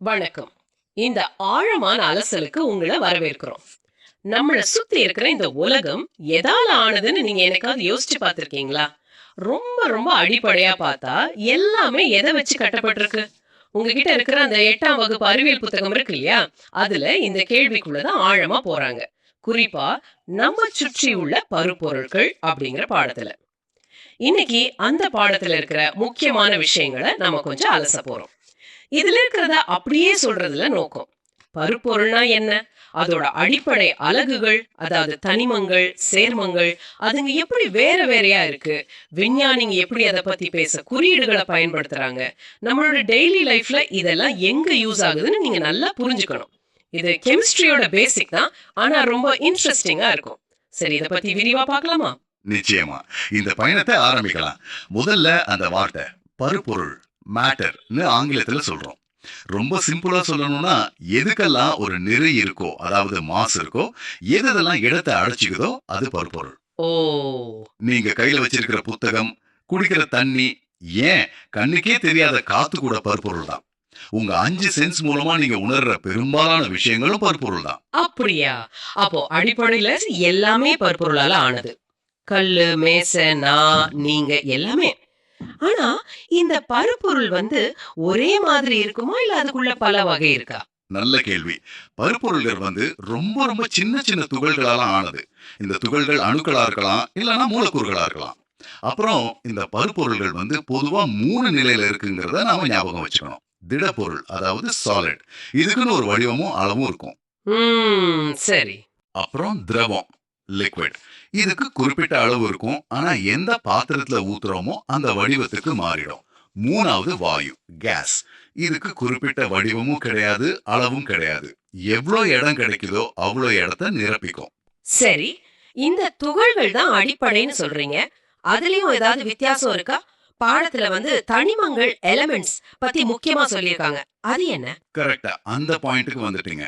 வணக்கம். இந்த ஆழமான அலசலுக்கு உங்களை வரவேற்கிறோம். நம்மள சுத்தி இருக்கிற இந்த உலகம் எதால ஆனதுன்னு நீங்க எனக்காவது யோசிச்சு பார்த்திருக்கீங்களா? ரொம்ப ரொம்ப அடிப்படையா பார்த்தா எல்லாமே எதை வச்சு கட்டப்பட்டிருக்கு? உங்ககிட்ட இருக்கிற அந்த எட்டாம் வகுப்பு அறிவியல் புத்தகம் இருக்கு இல்லையா? அதுல இந்த கேள்விக்குள்ளதான் ஆழமா போறாங்க. குறிப்பா நம்ம சுற்றி உள்ள பருப்பொருட்கள் அப்படிங்கிற பாடத்துல. இன்னைக்கு அந்த பாடத்துல இருக்கிற முக்கியமான விஷயங்களை நம்ம கொஞ்சம் அலச போறோம். இதுல இருக்கிறத அப்படியே சொல்றதுல நோக்கம். பருப்பொருள்னா என்ன? அதோட அடிப்படை அலகுகள் அதாவது தனிமங்கள் சேர்மங்கள் அதுங்க எப்படி வேற வேறையா இருக்கு? விஞ்ஞானிங்க எப்படி அதை பத்தி பேச குறியீடுகளை பயன்படுத்துறாங்க? நம்மளோட டெய்லி லைஃப்ல இதெல்லாம் எங்க யூஸ் ஆகுதுன்னு நீங்க நல்லா புரிஞ்சுக்கணும். இது கெமிஸ்ட்ரியோட பேசிக் தான் ஆனா ரொம்ப இன்ட்ரெஸ்டிங்கா இருக்கும். சரி இதை பத்தி விரிவா பார்க்கலாமா? நிச்சயமா. இந்த பயணத்தை ஆரம்பிக்கலாம். முதல்ல அந்த வார்த்தை பருப்பொருள். மேட்டர்னு ஆங்கிலத்துல சொல்றோம். ரொம்ப சிம்பிளா சொல்லணும்னா எதுக்கெல்லாம் ஒரு நிறை இருக்கோ அதாவது மாஸ் இருக்கோ எதெல்லாம் இடத்தை அடைச்சிக்குதோ அது பருப்பொருள். ஓ. நீங்க கையில வச்சிருக்கிற புத்தகம் குடிக்கிற தண்ணி ஏன்? கண்ணுக்கே தெரியாத காத்து கூட பருப்பொருள் தான். உங்க அஞ்சு சென்ஸ் மூலமா நீங்க உணர்ற பெரும்பாலான விஷயங்களும் பருப்பொருள் தான். அப்படியா? அப்போ அடிப்படையில எல்லாமே பருப்பொருளால ஆனது. கல்லு மேசை நான் நீங்க எல்லாமே ஆனா இந்த பருப்பொருள் வந்து ஒரே மாதிரி இருக்குமா இல்ல அதுக்குள்ள பல வகை இருக்கா? நல்ல கேள்வி. பருப்பொருள்கள் வந்து ரொம்ப ரொம்ப சின்ன சின்ன துகள்களால ஆனது. இந்த துகள்கள் அணுக்களா இருக்கலாம் இல்லைன்னா மூலக்கூறுகளா இருக்கலாம். அப்புறம் இந்த பருப்பொருள்கள் வந்து பொதுவா மூணு நிலையில இருக்குங்கிறத நாம ஞாபகம் வச்சுக்கணும். திடப்பொருள் அதாவது சாலிட் இதுக்குன்னு ஒரு வடிவமும் அளவும் இருக்கும். ம் சரி. அப்புறம் திரவம். லிக்விட் இதுக்கு குறிப்பிட்ட அளவு இருக்கும். ஆனா எந்த பாத்திரத்துல ஊத்துறோமோ அந்த வடிவத்துக்கு மாறிடும். மூணாவது வாயு கேஸ் இதுக்கு குறிப்பிட்ட வடிவமும் கிடையாது அளவும் கிடையாது. எவ்வளோ இடம் கிடைக்குதோ அவ்வளோ இடத்த நிரப்பிக்கும். சரி இந்த துகள்கள் தான் அடிப்படைன்னு சொல்றீங்க. அதுலயும் ஏதாவது வித்தியாசம் இருக்கா? பாடத்துல வந்து தனிமங்கள் எலிமெண்ட்ஸ் பத்தி முக்கியமா சொல்லியிருக்காங்க. அது என்ன? கரெக்டா அந்த பாயிண்ட்டுக்கு வந்துட்டீங்க.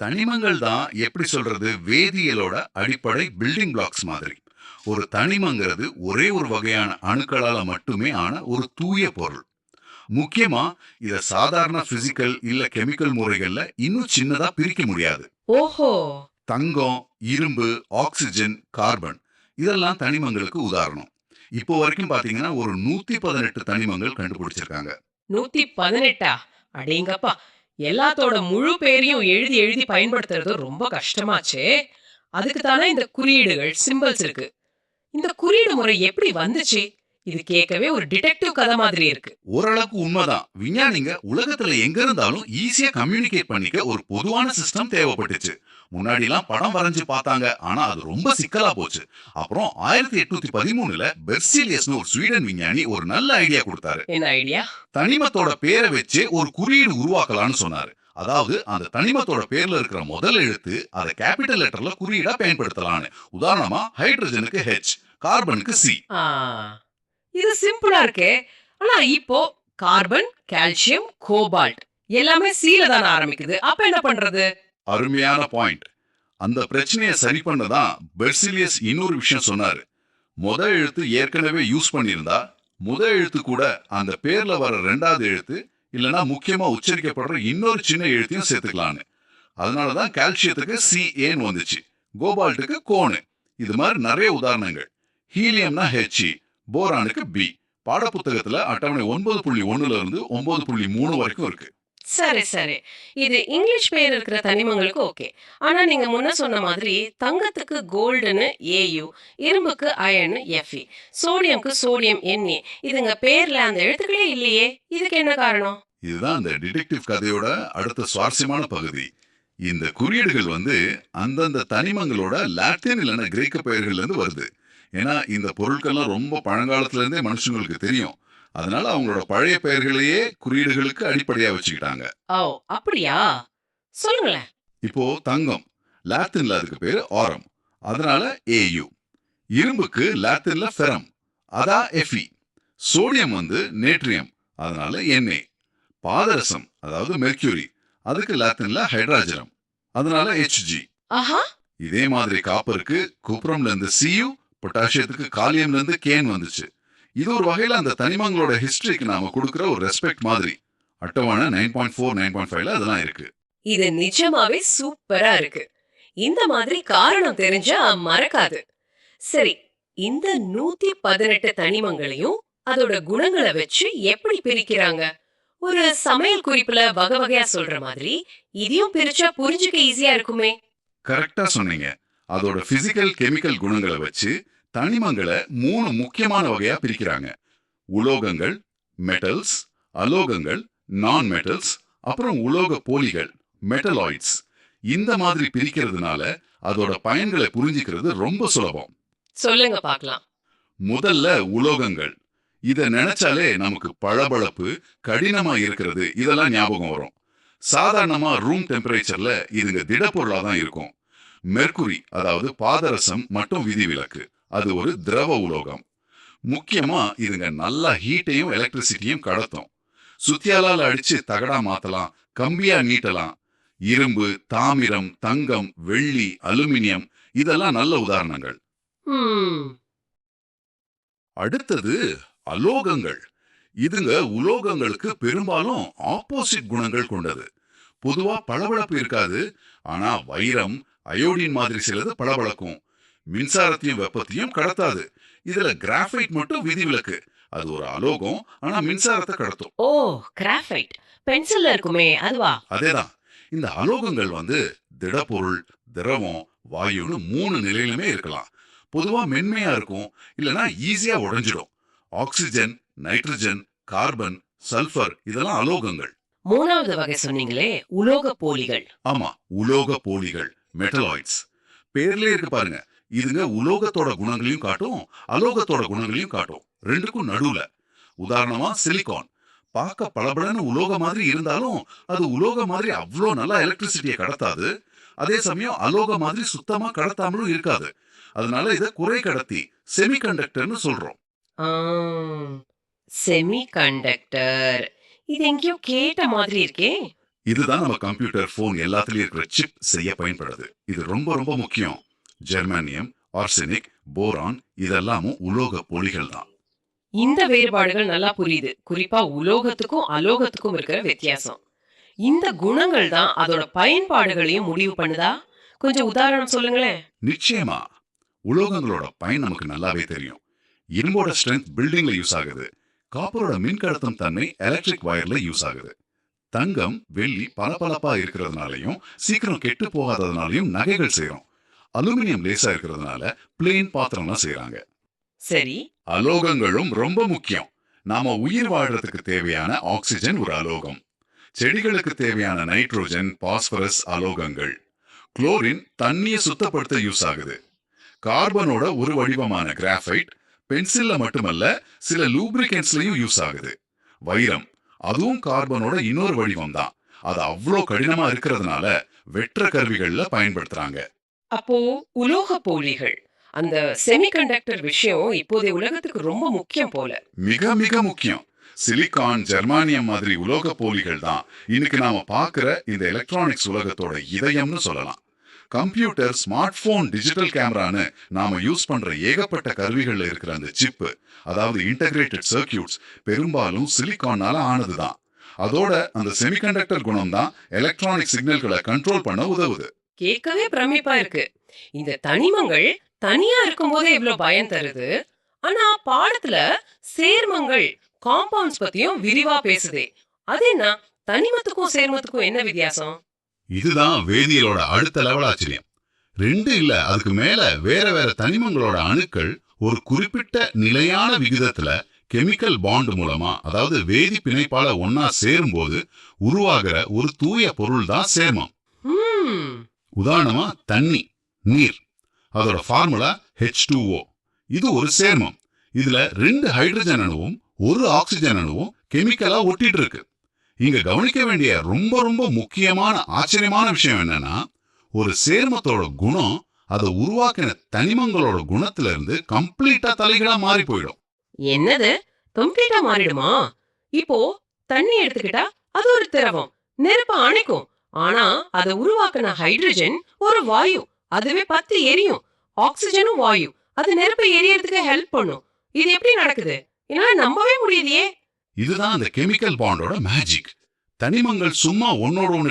தனிமங்கள் தான் எப்படி சொல்றது வேதியியலோட அடிப்படை பில்டிங் பிளாக்ஸ் மாதிரி. ஒரு தனிமங்கிறது ஒரே ஒரு வகையான அணுக்களால மட்டுமே ஆன ஒரு தூய பொருள். முக்கியமா இத சாதாரண பிசிக்கல் இல்ல கெமிக்கல் முறைகள்ல இன்னும் சின்னதா பிரிக்க முடியாது. ஓஹோ! தங்கம் இரும்பு ஆக்சிஜன் கார்பன் இதெல்லாம் தனிமங்களுக்கு உதாரணம். இப்போ வரைக்கும் பாத்தீங்கன்னா ஒரு நூத்தி பதினெட்டு தனிமங்கள் கண்டுபிடிச்சிருக்காங்க. நூத்தி பதினெட்டா? அடேங்கப்பா! எல்லாத்தோட முழு பேரையும் எழுதி எழுதி பயன்படுத்துறது ரொம்ப கஷ்டமாச்சே. அதுக்கு தானே இந்த குறியீடுகள் சிம்பிள்ஸ் இருக்கு. இந்த குறியீடு முறை எப்படி வந்துச்சு? இது கேட்கவே ஒரு டிடெக்டிவ் கதை மாதிரி இருக்கு. ஓரளவுக்கு உண்மைதான். விஞ்ஞானிங்க உலகத்துல எங்க இருந்தாலும் ஈஸியா கம்யூனிகேட் பண்ணிக்க ஒரு பொதுவான சிஸ்டம் தேவைப்பட்டுச்சு. முன்னாடி எல்லாம் படம் வரைஞ்சு பார்த்தாங்க. ஆனா அது ரொம்ப சிக்கலா போச்சு. அப்புறம் ஆயிரத்தி எட்நூத்தி பதிமூணுல பெர்சிலியஸ்னு ஒரு ஸ்வீடன் விஞ்ஞானி ஒரு நல்ல ஐடியா கொடுத்தாரு. என்ன ஐடியா தனிமத்தோட பேரை வச்சு ஒரு குறியீடு உருவாக்கலாம்னு சொன்னாரு. அதாவது அந்த தனிமத்தோட பேர்ல இருக்கிற முதல் எழுத்து அதை கேபிட்டல் லெட்டர்ல குறியீடா பயன்படுத்தலாம்னு. உதாரணமா ஹைட்ரஜனுக்கு ஹெச் கார்பனுக்கு சி ஆ, இது சிம்பிளா இருக்கே. ஆனா இப்போ கார்பன் கால்சியம் கோபால்ட் எல்லாமே சீல தான ஆரம்பிக்குது. அப்ப என்ன பண்றது? அருமையான பாயிண்ட். அந்த பிரச்சனையை சரி பண்ணதான் பெர்சிலியஸ் இன்னொரு விஷயம் சொன்னாரு. முத எழுத்து ஏற்கனவே யூஸ் பண்ணியிருந்தா முத எழுத்து கூட அந்த பேர்ல வர ரெண்டாவது எழுத்து இல்லனா முக்கியமா உச்சரிக்கப்படுற இன்னொரு சின்ன எழுத்தையும் சேர்த்துக்கலான்னு. அதனாலதான் கால்சியத்துக்கு சி ஏன்னு வந்துச்சு. கோபால்ட்டுக்கு கோனு இது மாதிரி நிறைய உதாரணங்கள். ஹீலியம்னா ஹெச்இ போரானுக்கு பி பாடப்புத்தகத்துல அட்டவணை ஒன்பது புள்ளி ஒண்ணுல இருந்து ஒன்பது புள்ளி மூணு வரைக்கும் இருக்கு. சரி சரி. இது இங்கிலீஷ் பேர் இருக்கிற தனிமங்களுக்கு ஓகே. ஆனா நீங்க முன்ன சொன்ன மாதிரி தங்கத்துக்கு கோல்டுன்னு ஏயு இரும்புக்கு அயன் எஃப்இ சோடியம்க்கு சோடியம் என்ஏ இதுங்க பேர்ல அந்த எழுத்துக்களே இல்லையே. இதுக்கு என்ன காரணம்? இதுதான் அந்த டிடெக்டிவ் கதையோட அடுத்த சுவாரஸ்யமான பகுதி. இந்த குறியீடுகள் வந்து அந்தந்த தனிமங்களோட லாட்டின் இல்லைன்னா கிரேக்க பெயர்கள்ல இருந்து வருது. ஏன்னா இந்த பொருட்கள்லாம் ரொம்ப பழங்காலத்துல இருந்தே மனுஷங்களுக்கு தெரியும். அதனால அவங்களோட பழைய பெயர்களையே குறியீடுகளுக்கு அடிப்படையா வச்சுக்கிட்டாங்க. ஓ அப்படியா? சொல்லுங்களேன். இப்போ தங்கம். லாத்தின்ல அதுக்கு பேரு ஆரம். அதனால ஏயு இரும்புக்கு லாத்தின்ல ஃபெரம். அதான் எஃபி சோடியம் வந்து நேட்ரியம். அதனால என்ஏ பாதரசம் அதாவது மெர்க்யூரி. அதுக்கு லாத்தின்ல ஹைட்ராஜனம் அதனால ஹெச்ஜி இதே மாதிரி காப்பருக்கு குப்ரம்ல இருந்து சியு பொட்டாசியத்துக்கு காலியம்ல இருந்து கேன் வந்துச்சு. இது ஒரு வகையில அந்த தனிமங்களோட ஹிஸ்டரிக்கு நாம கொடுக்கிற ஒரு ரெஸ்பெக்ட் மாதிரி. அட்டவணை nine point four nine point ஃபைவ்ல அதெல்லாம் இருக்கு. இது நிஜமாவே சூப்பரா இருக்கு. இந்த மாதிரி காரணம் தெரிஞ்சா மறக்காது. சரி இந்த நூத்தி பதினெட்டு தனிமங்களையும் அதோட குணங்களை வச்சு எப்படி பிரிக்கிறாங்க? ஒரு சமையல் குறிப்புல வகை வகையா சொல்ற மாதிரி இதையும் பிரிச்சா புரிஞ்சுக்க ஈஸியா இருக்குமே. கரெக்டா சொன்னீங்க. அதோட பிசிக்கல் கெமிக்கல் குணங்களை வச்சு தனிமங்களை மூணு முக்கியமான வகையா பிரிக்கிறாங்க. உலோகங்கள் மெட்டல்ஸ் அலோகங்கள் நான் மெட்டல்ஸ் அப்புறம் உலோக போலிகள் மெட்டலாய்ட்ஸ் இந்த மாதிரி பிரிக்கிறதுனால அதோட பயன்களை புரிஞ்சுக்கிறது ரொம்ப சுலபம். சொல்லுங்க பார்க்கலாம். முதல்ல உலோகங்கள். இத நினைச்சாலே நமக்கு பளபளப்பு கடினமா இருக்கிறது. இதெல்லாம் ஞாபகம் வரும். சாதாரணமா ரூம் டெம்பரேச்சர்ல இதுங்க திடப்பொருளா தான் இருக்கும். மெர்க்குரி அதாவது பாதரசம் மற்றும் விதிவிலக்கு. அது ஒரு திரவ உலோகம். முக்கியமா இதுங்க நல்ல ஹீட்டையும் எலக்ட்ரிசிட்டியும் கடத்தும். சுத்தியாலால அடிச்சு தகடா மாத்தலாம் கம்பியா நீட்டலாம். இரும்பு தாமிரம் தங்கம் வெள்ளி அலுமினியம் இதெல்லாம் நல்ல உதாரணங்கள். அடுத்தது அலோகங்கள். இதுங்க உலோகங்களுக்கு பெரும்பாலும் ஆப்போசிட் குணங்கள் கொண்டது. பொதுவா பளபளப்பு இருக்காது ஆனா வைரம் அயோடின் மாதிரி சிலது பளபளக்கும். மின்சாரத்தையும் வெப்பத்தையும் கடத்தாது. இதுல கிராஃபைட் மட்டும் விதிவிலக்கு அது ஒரு அலோகம் ஆனா மின்சாரத்தை கடத்தும். ஓ கிராஃபைட் பென்சில்ல இருக்குமே அதுவா? அதேதான். இந்த அலோகங்கள் வந்து திடப்பொருள் திரவம் வாயுன்னு மூணு நிலையிலுமே இருக்கலாம். பொதுவா மென்மையா இருக்கும் இல்லனா ஈஸியா உடைஞ்சிடும். ஆக்சிஜன் நைட்ரஜன் கார்பன் சல்பர் இதெல்லாம் அலோகங்கள். மூணாவது வகை சொன்னீங்களே உலோக போலிகள். ஆமா உலோக போலிகள். மெட்டலாய்ட்ஸ் பேர்லயே இருக்கு பாருங்க. இதுங்க உலோகத்தோட குணங்களையும் காட்டும் அலோகத்தோட குணங்களையும் காட்டும். ரெண்டுக்கும் நடுவுல. உதாரணமா சிலிகான் பார்க்க பளபளன்னு உலோக மாதிரி இருந்தாலும் அது உலோக மாதிரி அவ்வளோ நல்லா எலக்ட்ரிசிட்டியை கடத்தாது. அதே சமயம் அலோக மாதிரி சுத்தமா கடத்தாமலும் இருக்காது. அதனால இத குறை கடத்தி செமிகண்டக்டர்னு சொல்றோம். செமி கண்டக்டர் இது எங்கேயோ கேட்ட மாதிரி இருக்கே. இதுதான் நம்ம கம்ப்யூட்டர் போன் எல்லாத்துலயும் இருக்கிற சிப் செய்ய பயன்படுது. இது ரொம்ப ரொம்ப முக்கியம். ஜெர்மானியம் ஆர்செனிக் போரான் இதெல்லாமும் உலோக பொலிகள் தான். இந்த வேறுபாடுகள் நல்லா புரியுது. குறிப்பா உலோகத்துக்கும் அலோகத்துக்கும் இருக்கிற வித்தியாசம். இந்த குணங்கள் தான் அதோட பயன்பாடுகளையும் முடிவு பண்ணுதா? கொஞ்சம் உதாரணம் சொல்லுங்களேன். நிச்சயமா. உலோகங்களோட பயன் நமக்கு நல்லாவே தெரியும். இரும்போட ஸ்ட்ரென்த் பில்டிங்ல யூஸ் ஆகுது. காப்பரோட மின்கடத்தும் தன்மை எலக்ட்ரிக் வயர்ல யூஸ் ஆகுது. தங்கம் வெள்ளி பளபளப்பா இருக்கிறதுனாலையும் சீக்கிரம் கெட்டு போகாததுனாலையும் நகைகள் செய்றோம். அலுமினியம் லேசா இருக்கிறதுனால பிளேன் பாத்திரம்லாம் செய்றாங்க. சரி. அலோகங்களும் ரொம்ப முக்கியம். நாம உயிர் வாழ்றதுக்கு தேவையான ஆக்சிஜன் ஒரு அலோகம். செடிகளுக்கு தேவையான நைட்ரோஜன் பாஸ்பரஸ் அலோகங்கள். குளோரின் தண்ணியை சுத்தப்படுத்த யூஸ் ஆகுது. கார்பனோட ஒரு வடிவமான கிராஃபைட் பென்சில்ல மட்டுமல்ல சில லூப்ரிகன்ஸ்லயும் யூஸ் ஆகுது. வைரம் அதுவும் கார்பனோட இன்னொரு வடிவம் தான் அது அவ்வளோ கடினமா இருக்கிறதுனால வெற்ற கருவிகள்ல பயன்படுத்துறாங்க. அப்போ உலோக போலிகள் அந்த செமிகண்டக்டர் விஷயம் இப்போதைய உலகத்துக்கு ரொம்ப முக்கியம் போல. மிக மிக முக்கியம். சிலிகான் ஜெர்மானியம் மாதிரி உலோக போலிகள் தான். இன்னைக்கு நாம பார்க்கிற இந்த எலக்ட்ரானிக்ஸ் உலகத்தோட இதயம்னு சொல்லலாம். கம்ப்யூட்டர் ஸ்மார்ட் போன் டிஜிட்டல் கேமரான்னு நாம யூஸ் பண்ற ஏகப்பட்ட கருவிகள்ல இருக்கிற அந்த சிப்பு அதாவது இன்டகிரேட்டட் சர்க்கியூட்ஸ் பெரும்பாலும் சிலிகானால ஆனதுதான். அதோட அந்த செமிகண்டக்டர் குணம் தான் எலக்ட்ரானிக் சிக்னல்களை கண்ட்ரோல் பண்ண உதவுது. கேட்கவே பிரமிப்பா இருக்கு. இந்த தனிமங்கள் தனியா இருக்கும் போதே இவ்ளோ பயம் தருது. ஆனா பாடத்துல சேர்மங்கள் காம்பவுண்ட்ஸ் பத்தியும் விரிவா பேசுதே. அது என்ன? தனிமத்துக்கும் சேர்மத்துக்கும் என்ன வித்தியாசம்? இதுதான் வேதியியலோட அடுத்த லெவல் ஆச்சரியம். ரெண்டு இல்ல அதுக்கு மேல வேற வேற தனிமங்களோட அணுக்கள் ஒரு குறிப்பிட்ட நிலையான விகிதத்துல கெமிக்கல் பாண்ட் மூலமா அதாவது வேதி பிணைப்பால ஒன்னா சேரும்போது உருவாகிற ஒரு தூய பொருள் தான் சேர்மம். உதாரணமா தண்ணி நீர். அதோட ஃபார்முலா ஹெச் இது ஒரு சேர்மம். இதுல ரெண்டு ஹைட்ரஜன் அணுவும் ஒரு ஆக்சிஜன் அணுவும் கெமிக்கலா ஒட்டிட்டு இருக்கு. இங்க கவனிக்க வேண்டிய ரொம்ப ரொம்ப முக்கியமான ஆச்சரியமான விஷயம் என்னன்னா ஒரு சேர்மத்தோட குணம் அதை உருவாக்கின தனிமங்களோட குணத்துல இருந்து கம்ப்ளீட்டா தலைகளா மாறி போயிடும். என்னது? கம்ப்ளீட்டா மாறிடுமா? இப்போ தண்ணி எடுத்துக்கிட்டா அது ஒரு திரவம் நெருப்ப அணைக்கும். ஆனா அதை உருவாக்குன ஹைட்ரஜன் ஒரு வாயு அதுவே பத்து எரியும். ஆக்சிஜனும் வாயு அது நெருப்பை எரியறதுக்கு ஹெல்ப் பண்ணும். இது எப்படி நடக்குது? என்னால நம்பவே முடியலையே. இதுதான் அந்த கெமிக்கல் பாண்டோட மேஜிக் தனிமங்கள் சும்மா ஒன்னோட ஒன்னு